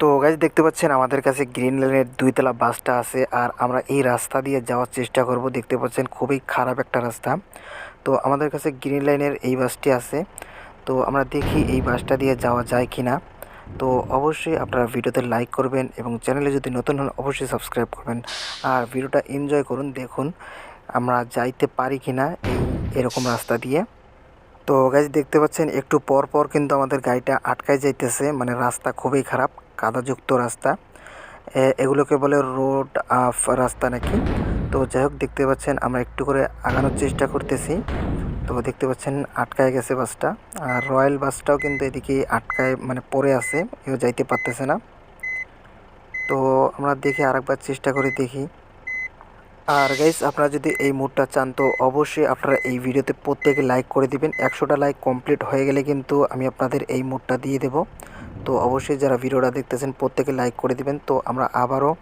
তো গাইজ দেখতে পাচ্ছেন আমাদের কাছে গ্রিন লাইনের দুইতলা বাসটা আছে আর আমরা এই রাস্তা দিয়ে যাওয়ার চেষ্টা করব। দেখতে পাচ্ছেন খুবই খারাপ একটা রাস্তা। তো আমাদের কাছে গ্রিন লাইনের এই বাসটি আছে। তো আমরা দেখি এই বাসটা দিয়ে যাওয়া যায় কি না তো অবশ্যই আপনারা ভিডিওতে লাইক করবেন এবং চ্যানেলে যদি নতুন হন, অবশ্যই সাবস্ক্রাইব করবেন। আর ভিডিওটা এনজয় করুন, দেখুন আমরা যাইতে পারি কি না এই এরকম রাস্তা দিয়ে। তো গাইজ দেখতে পাচ্ছেন একটু পর পর কিন্তু আমাদের গাড়িটা আটকায় যাইতেছে। মানে রাস্তা খুবই খারাপ। কাদাযুক্ত রাস্তা। এগুলোকে বলে রোড আফ রাস্তা নাকি? তো যাই হোক, দেখতে পাচ্ছেন আমরা একটু করে আগানোর চেষ্টা করতেছি। তো দেখতে পাচ্ছেন আটকায় গেছে বাসটা। আর রয়্যাল বাসটাও কিন্তু এদিকে আটকায় মানে পড়ে আছে কেউ যাইতে পারতেছে না। তো আমরা দেখি আরেকবার চেষ্টা করে দেখি। আর গাইস আপনারা যদি এই মুডটা চান, তো অবশ্যই আপনারা এই ভিডিওতে প্রত্যেকে লাইক করে দিবেন। একশোটা লাইক কমপ্লিট হয়ে গেলে কিন্তু আমি আপনাদের এই মুডটা দিয়ে দেব। তো অবশ্যই যারা ভিডিওটা দেখতেছেন, প্রত্যেকে লাইক করে দিবেন। তো আমরা আবারও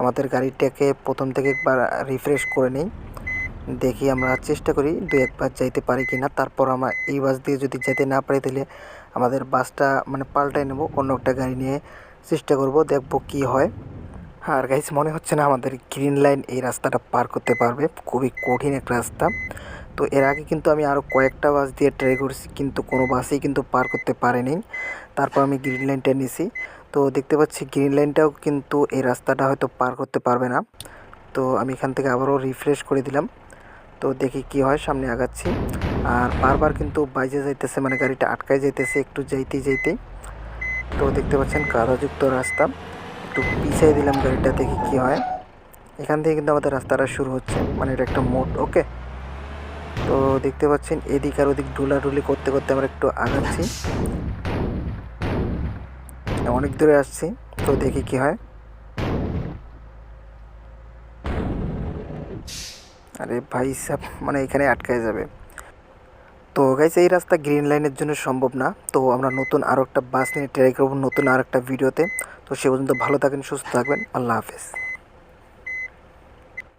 আমাদের গাড়িটাকে প্রথম থেকে একবার রিফ্রেশ করে নিই। দেখি আমরা চেষ্টা করি দু একবার যাইতে পারি কি না তারপর আমরা এই বাস দিয়ে যদি যেতে না পারি, তাহলে আমাদের বাসটা মানে পাল্টাই নেব, অন্য একটা গাড়ি নিয়ে চেষ্টা করব, দেখব কি হয়। আর গাইস মনে হচ্ছে না আমাদের গ্রিন লাইন এই রাস্তাটা পার করতে পারবে। খুবই কঠিন একটা রাস্তা। তো এর আগে কিন্তু আমি আরও কয়েকটা বাস দিয়ে ট্রাই করছি, কিন্তু কোনো বাসেই কিন্তু পার করতে পারেনি। তারপর আমি গ্রিন লাইনটা নিছি। তো দেখতে পাচ্ছি গ্রিন লাইনটাও কিন্তু এই রাস্তাটা হয়তো পার করতে পারবে না। তো আমি এখান থেকে আবারও রিফ্রেশ করে দিলাম। তো দেখি কি হয়, সামনে আগাচ্ছি। আর বারবার কিন্তু বাইজে যাইতেছে মানে গাড়িটা আটকায় যাইতেছে একটু যাইতেই যাইতে তো দেখতে পাচ্ছেন কাদাযুক্ত রাস্তা। একটু পিছিয়ে দিলাম গাড়িটা, দেখি কি হয়। এখান থেকে কিন্তু আমাদের রাস্তাটা শুরু হচ্ছে মানে এটা একটা মোড ওকে তো দেখতে পাচ্ছেন, এদিক আর ওদিক ডুলাডুলি করতে করতে আমরা একটু আগাচ্ছি। অনেক দূরে আসছি, তো দেখি কি হয়। আরে ভাই সাব মানে এখানে আটকায় যাবে। তো গাইস এই রাস্তা গ্রিন লাইনের জন্য সম্ভব না। তো আমরা নতুন আরও একটা বাস নিয়ে ট্রাই করব নতুন আর একটা ভিডিওতে তো সে পর্যন্ত ভালো থাকেন, সুস্থ থাকবেন। আল্লাহ হাফেজ।